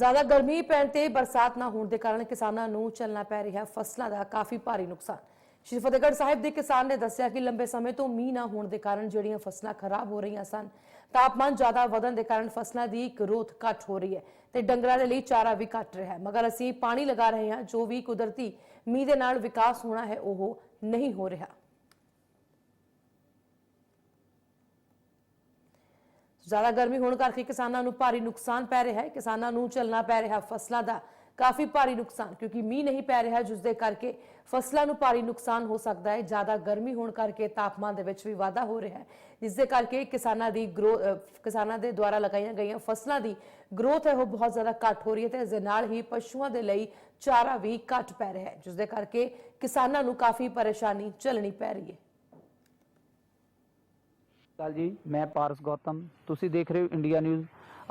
ਜ਼ਿਆਦਾ ਗਰਮੀ ਪੈਣ ਤੇ ਬਰਸਾਤ ਨਾ ਹੋਣ ਦੇ ਕਾਰਨ ਕਿਸਾਨਾਂ ਨੂੰ ਚੱਲਣਾ ਪੈ ਰਿਹਾ ਫਸਲਾਂ ਦਾ ਕਾਫੀ ਭਾਰੀ ਨੁਕਸਾਨ। ਸ਼੍ਰੀ ਫਤਿਹਗੜ੍ਹ ਸਾਹਿਬ ਦੇ ਕਿਸਾਨ ਨੇ ਦੱਸਿਆ ਕਿ ਲੰਬੇ ਸਮੇਂ ਤੋਂ ਮੀਂਹ ਨਾ ਹੋਣ ਦੇ ਕਾਰਨ ਜਿਹੜੀਆਂ ਫਸਲਾਂ ਖਰਾਬ ਹੋ ਰਹੀਆਂ ਸਨ, ਤਾਪਮਾਨ ਜ਼ਿਆਦਾ ਵਧਣ ਦੇ ਕਾਰਨ ਫਸਲਾਂ ਦੀ ਗਰੋਥ ਘੱਟ ਹੋ ਰਹੀ ਹੈ ਤੇ ਡੰਗਰਾਂ ਦੇ ਲਈ ਚਾਰਾ ਵੀ ਘੱਟ ਰਿਹਾ ਹੈ। ਮਗਰ ਅਸੀਂ ਪਾਣੀ ਲਗਾ ਰਹੇ ਹਾਂ, ਜੋ ਵੀ ਕੁਦਰਤੀ ਮੀਂਹ ਦੇ ਨਾਲ ਵਿਕਾਸ ਹੋਣਾ ਹੈ, ਉਹ ਨਹੀਂ ਹੋ ਰਿਹਾ। ਜ਼ਿਆਦਾ ਗਰਮੀ ਹੋਣ ਕਰਕੇ ਕਿਸਾਨਾਂ ਨੂੰ ਭਾਰੀ ਨੁਕਸਾਨ ਪੈ ਰਿਹਾ ਹੈ। ਕਿਸਾਨਾਂ ਨੂੰ ਚੱਲਣਾ ਪੈ ਰਿਹਾ ਫਸਲਾਂ ਦਾ ਕਾਫੀ ਭਾਰੀ ਨੁਕਸਾਨ, ਕਿਉਂਕਿ ਮੀਂਹ ਨਹੀਂ ਪੈ ਰਿਹਾ ਜਿਸ ਦੇ ਕਰਕੇ ਫਸਲਾਂ ਨੂੰ ਭਾਰੀ ਨੁਕਸਾਨ ਹੋ ਸਕਦਾ ਹੈ। ਜ਼ਿਆਦਾ ਗਰਮੀ ਹੋਣ ਕਰਕੇ ਤਾਪਮਾਨ ਦੇ ਵਿੱਚ ਵੀ ਵਾਧਾ ਹੋ ਰਿਹਾ ਹੈ ਜਿਸ ਦੇ ਕਰਕੇ ਕਿਸਾਨਾਂ ਦੀ ਗਰੋ ਕਿਸਾਨਾਂ ਦੇ ਦੁਆਰਾ ਲਗਾਈਆਂ ਗਈਆਂ ਫਸਲਾਂ ਦੀ ਗਰੋਥ ਹੈ, ਉਹ ਬਹੁਤ ਜ਼ਿਆਦਾ ਘੱਟ ਹੋ ਰਹੀ ਹੈ ਤੇ ਇਸ ਦੇ ਨਾਲ ਹੀ ਪਸ਼ੂਆਂ ਦੇ ਲਈ ਚਾਰਾ ਵੀ ਘੱਟ ਪੈ ਰਿਹਾ ਹੈ ਜਿਸ ਦੇ ਕਰਕੇ ਕਿਸਾਨਾਂ ਨੂੰ ਕਾਫੀ ਪਰੇਸ਼ਾਨੀ ਝੱਲਣੀ ਪੈ ਰਹੀ ਹੈ। ਕਾਲ ਜੀ ਮੈਂ ਪਾਰਸ ਗੌਤਮ। ਤੁਸੀਂ ਦੇਖ ਰਹੇ ਹੋ ਇੰਡੀਆ ਨਿਊਜ਼।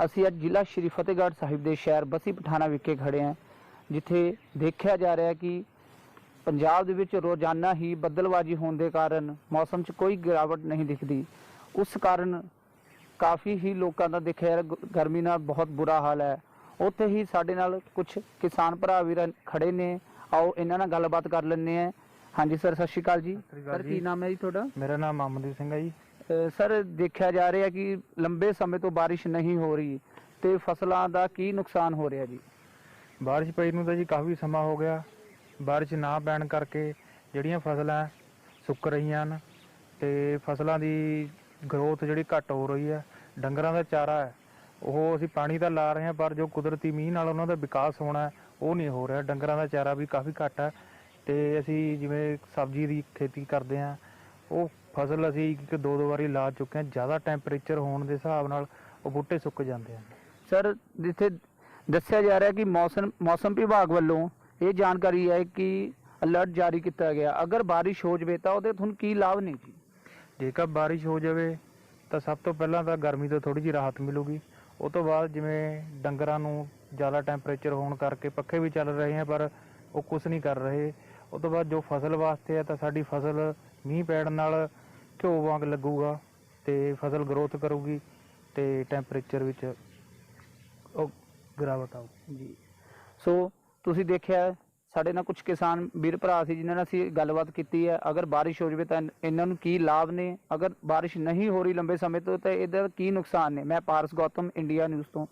ਅਸੀਂ ਅੱਜ ਜ਼ਿਲ੍ਹਾ ਸ਼੍ਰੀ ਫਤਿਹਗੜ੍ਹ ਸਾਹਿਬ ਦੇ ਸ਼ਹਿਰ ਬਸੀ ਪਠਾਣਾ ਵਿਖੇ ਖੜੇ ਹਾਂ ਜਿੱਥੇ ਦੇਖਿਆ ਜਾ ਰਿਹਾ ਕਿ ਪੰਜਾਬ ਦੇ ਵਿੱਚ ਰੋਜ਼ਾਨਾ ਹੀ ਬੱਦਲਬਾਜ਼ੀ ਹੋਣ ਦੇ ਕਾਰਨ ਮੌਸਮ 'ਚ ਕੋਈ ਗਿਰਾਵਟ ਨਹੀਂ ਦਿਖਦੀ। ਉਸ ਕਾਰਨ ਕਾਫੀ ਹੀ ਲੋਕਾਂ ਦਾ ਦੇਖਿਆ ਗਰਮੀ ਨਾਲ ਬਹੁਤ ਬੁਰਾ ਹਾਲ ਹੈ। ਉੱਥੇ ਹੀ ਸਾਡੇ ਨਾਲ ਕੁਝ ਕਿਸਾਨ ਭਰਾ ਵੀਰ ਖੜੇ ਨੇ। ਆਓ ਇਹਨਾਂ ਨਾਲ ਗੱਲਬਾਤ ਕਰ ਲੈਂਦੇ ਹਾਂ। ਹਾਂਜੀ ਸਰ ਸਤਿ ਸ਼੍ਰੀ ਅਕਾਲ ਜੀ। ਸ਼੍ਰੀ ਅਕਾਲ ਕੀ। ਨਾਮ ਹੈ ਜੀ ਤੁਹਾਡਾ? ਮੇਰਾ ਨਾਮ ਅਮਨਦੀਪ ਸਿੰਘ ਹੈ ਜੀ। ਸਰ, ਦੇਖਿਆ ਜਾ ਰਿਹਾ ਕਿ ਲੰਬੇ ਸਮੇਂ ਤੋਂ ਬਾਰਿਸ਼ ਨਹੀਂ ਹੋ ਰਹੀ ਤੇ ਫਸਲਾਂ ਦਾ ਕੀ ਨੁਕਸਾਨ ਹੋ ਰਿਹਾ ਜੀ? ਬਾਰਿਸ਼ ਪਈ ਨੂੰ ਤਾਂ ਜੀ ਕਾਫੀ ਸਮਾਂ ਹੋ ਗਿਆ। ਬਾਰਿਸ਼ ਨਾ ਪੈਣ ਕਰਕੇ ਜਿਹੜੀਆਂ ਫਸਲਾਂ ਸੁੱਕ ਰਹੀਆਂ ਹਨ ਤੇ ਫਸਲਾਂ ਦੀ ਗਰੋਥ ਜਿਹੜੀ ਘੱਟ ਹੋ ਰਹੀ ਹੈ, ਡੰਗਰਾਂ ਦਾ ਚਾਰਾ ਹੈ, ਉਹ ਅਸੀਂ ਪਾਣੀ ਤਾਂ ਲਾ ਰਹੇ ਹਾਂ, ਪਰ ਜੋ ਕੁਦਰਤੀ ਮੀਂਹ ਨਾਲ ਉਹਨਾਂ ਦਾ ਵਿਕਾਸ ਹੋਣਾ ਉਹ ਨਹੀਂ ਹੋ ਰਿਹਾ। ਡੰਗਰਾਂ ਦਾ ਚਾਰਾ ਵੀ ਕਾਫੀ ਘੱਟ ਹੈ ਤੇ ਅਸੀਂ ਜਿਵੇਂ ਸਬਜ਼ੀ ਦੀ ਖੇਤੀ ਕਰਦੇ ਹਾਂ ਉਹ ਫਸਲ ਅਸੀਂ ਇੱਕ ਦੋ ਦੋ ਵਾਰੀ ਲਾ ਚੁੱਕੇ ਹਾਂ ਜ਼ਿਆਦਾ ਟੈਂਪਰੇਚਰ ਹੋਣ ਦੇ ਹਿਸਾਬ ਨਾਲ ਉਹ ਬੂਟੇ ਸੁੱਕ ਜਾਂਦੇ ਹਨ। ਸਰ ਜਿੱਥੇ ਦੱਸਿਆ ਜਾ ਰਿਹਾ ਕਿ ਮੌਸਮ ਮੌਸਮ ਵਿਭਾਗ ਵੱਲੋਂ ਇਹ ਜਾਣਕਾਰੀ ਹੈ ਕਿ ਅਲਰਟ ਜਾਰੀ ਕੀਤਾ ਗਿਆ। ਅਗਰ ਬਾਰਿਸ਼ ਹੋ ਜਵੇ ਤਾਂ ਉਹਦੇ ਤੁਹਾਨੂੰ ਕੀ ਲਾਭ ਨੇ ਜੀ? ਜੇਕਰ ਬਾਰਿਸ਼ ਹੋ ਜਾਵੇ ਤਾਂ ਸਭ ਤੋਂ ਪਹਿਲਾਂ ਤਾਂ ਗਰਮੀ ਤੋਂ ਥੋੜੀ ਜਿਹੀ ਰਾਹਤ ਮਿਲੂਗੀ। ਉਹ ਤੋਂ ਬਾਅਦ ਜਿਵੇਂ ਡੰਗਰਾਂ ਨੂੰ ਜ਼ਿਆਦਾ ਟੈਂਪਰੇਚਰ ਹੋਣ ਕਰਕੇ ਪੱਖੇ ਵੀ ਚੱਲ ਰਹੇ ਆ ਪਰ ਉਹ ਕੁਝ ਨਹੀਂ ਕਰ ਰਹੇ। ਉਹ ਤੋਂ ਬਾਅਦ ਜੋ ਫਸਲ ਵਾਸਤੇ ਹੈ ਤਾਂ ਸਾਡੀ ਫਸਲ ਮੀਂਹ ਪੈਣ ਨਾਲ ਘਿਓ ਵਾਂਗ ਲੱਗੂਗਾ ਤੇ ਫਸਲ ਗਰੋਥ ਕਰੂਗੀ ਤੇ ਟੈਂਪਰੇਚਰ ਵਿੱਚ ਉਹ ਗਿਰਾਵਟ ਆਊ। ਜੀ। ਸੋ ਤੁਸੀਂ ਦੇਖਿਆ ਸਾਡੇ ਨਾਲ ਕੁਝ ਕਿਸਾਨ ਵੀਰ ਭਰਾ ਸੀ ਜਿਨ੍ਹਾਂ ਨਾਲ ਅਸੀਂ ਗੱਲਬਾਤ ਕੀਤੀ ਹੈ। ਅਗਰ ਬਾਰਿਸ਼ ਹੋ ਜਵੇ ਤਾਂ ਇਹਨਾਂ ਨੂੰ ਕੀ ਲਾਭ ਨੇ? ਅਗਰ ਬਾਰਿਸ਼ ਨਹੀਂ ਹੋ ਰਹੀ ਲੰਬੇ ਸਮੇਂ ਤੋਂ ਤਾਂ ਇਹਦਾ ਕੀ ਨੁਕਸਾਨ ਨੇ? ਮੈਂ ਪਾਰਸ ਗੌਤਮ ਇੰਡੀਆ ਨਿਊਜ਼ ਤੋਂ।